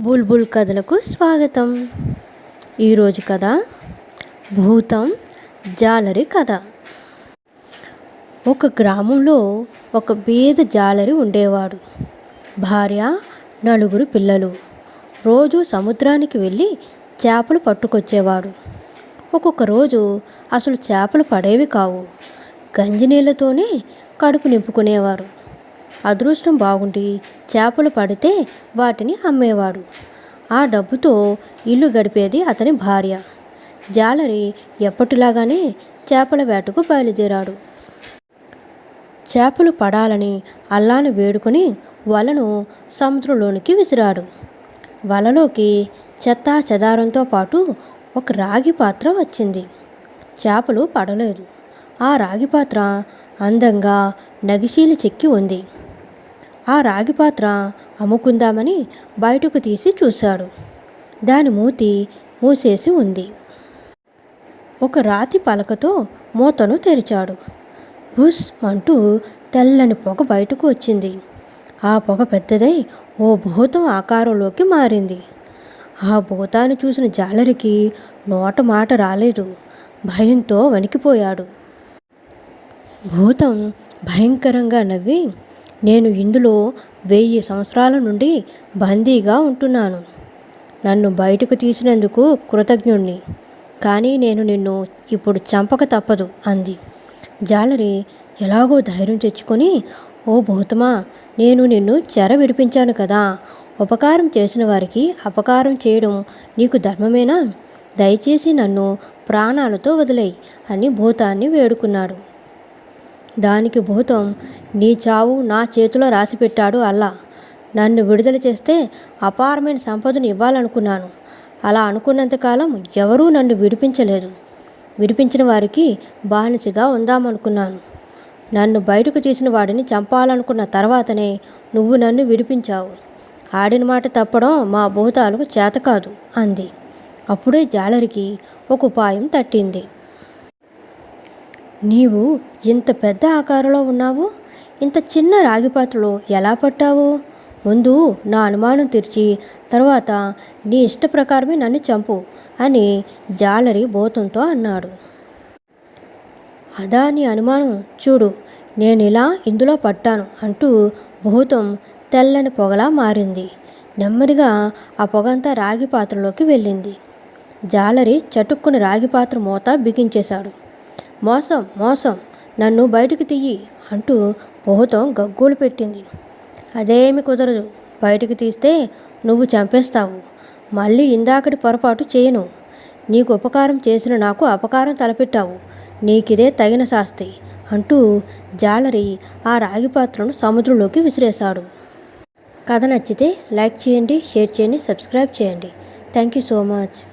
బుల్బుల్ కథలకు స్వాగతం. ఈరోజు కథ భూతం జాలరి కథ. ఒక గ్రామంలో ఒక బీద జాలరి ఉండేవాడు. భార్య నలుగురు పిల్లలు. రోజు సముద్రానికి వెళ్ళి చేపలు పట్టుకొచ్చేవాడు. ఒక్కొక్క రోజు అసలు చేపలు పడేవి కావు. గంజి నీళ్ళతోనే కడుపు నింపుకునేవారు. అదృష్టం బాగుండి చేపలు పడితే వాటిని అమ్మేవాడు. ఆ డబ్బుతో ఇల్లు గడిపేది అతని భార్య. జాలరి ఎప్పటిలాగానే చేపల వేటకు బయలుదేరాడు. చేపలు పడాలని అల్లాను వేడుకొని వలను సముద్రంలోనికి విసిరాడు. వలలోకి చెత్తా చెదారంతో పాటు ఒక రాగి పాత్ర వచ్చింది. చేపలు పడలేదు. ఆ రాగి పాత్ర అందంగా నగిశీలు చెక్కి ఉంది. ఆ రాగి పాత్ర అమ్ముకుందామని బయటకు తీసి చూశాడు. దాని మూతి మూసేసి ఉంది. ఒక రాతి పలకతో మూతను తెరిచాడు. బుస్ అంటూ తెల్లని పొగ బయటకు వచ్చింది. ఆ పొగ పెద్దదై ఓ భూతం ఆకారంలోకి మారింది. ఆ భూతాన్ని చూసిన జాలరికి నోట మాట రాలేదు. భయంతో వణికిపోయాడు. భూతం భయంకరంగా నవ్వి నేను ఇందులో వెయ్యి సంవత్సరాల నుండి బందీగా ఉంటున్నాను. నన్ను బయటకు తీసినందుకు కృతజ్ఞుణ్ణి. కానీ నేను నిన్ను ఇప్పుడు చంపక తప్పదు అంది. జాలరి ఎలాగో ధైర్యం తెచ్చుకొని ఓ భూతమా నేను నిన్ను చెర విడిపించాను కదా. ఉపకారం చేసిన వారికి అపకారం చేయడం నీకు ధర్మమేనా? దయచేసి నన్ను ప్రాణాలతో వదిలేయి అని భూతాన్ని వేడుకున్నాడు. దానికి భూతం నీ చావు నా చేతిలో రాసిపెట్టాడు అల్లా. నన్ను విడుదల చేస్తే అపారమైన సంపదను ఇవ్వాలనుకున్నాను. అలా అనుకున్నంతకాలం ఎవరూ నన్ను విడిపించలేదు. విడిపించిన వారికి బానిసగా ఉందామనుకున్నాను. నన్ను బయటకు తీసిన వాడిని చంపాలనుకున్న తర్వాతనే నువ్వు నన్ను విడిపించావు. ఆడిన మాట తప్పడం మా భూతాలకు చేత కాదు అంది. అప్పుడే జాలరికి ఒక ఉపాయం తట్టింది. నీవు ఇంత పెద్ద ఆకారంలో ఉన్నావు? ఇంత చిన్న రాగి పాత్రలో ఎలా పట్టావు? ముందు నా అనుమానం తెరిచి తర్వాత నీ ఇష్ట ప్రకారమే నన్ను చంపు అని జాలరి భూతంతో అన్నాడు. అదా నీ అనుమానం? చూడు నేను ఇలా ఇందులో పట్టాను అంటూ భూతం తెల్లని పొగలా మారింది. నెమ్మదిగా ఆ పొగంతా రాగి పాత్రలోకి వెళ్ళింది. జాలరి చటుక్కుని రాగి పాత్ర మూత బిగించేశాడు. మోసం మోసం నన్ను బయటికి తీయి అంటూ భూతం గగ్గోలు పెట్టింది. అదేమి కుదరదు. బయటికి తీస్తే నువ్వు చంపేస్తావు. మళ్ళీ ఇందాకటి పొరపాటు చేయను. నీకు ఉపకారం చేసిన నాకు అపకారం తలపెట్టావు. నీకిదే తగిన శాస్తి అంటూ జాలరి ఆ రాగి పాత్రను సముద్రంలోకి విసిరేశాడు. కథ నచ్చితే లైక్ చేయండి షేర్ చేయండి సబ్స్క్రైబ్ చేయండి. Thank you so much.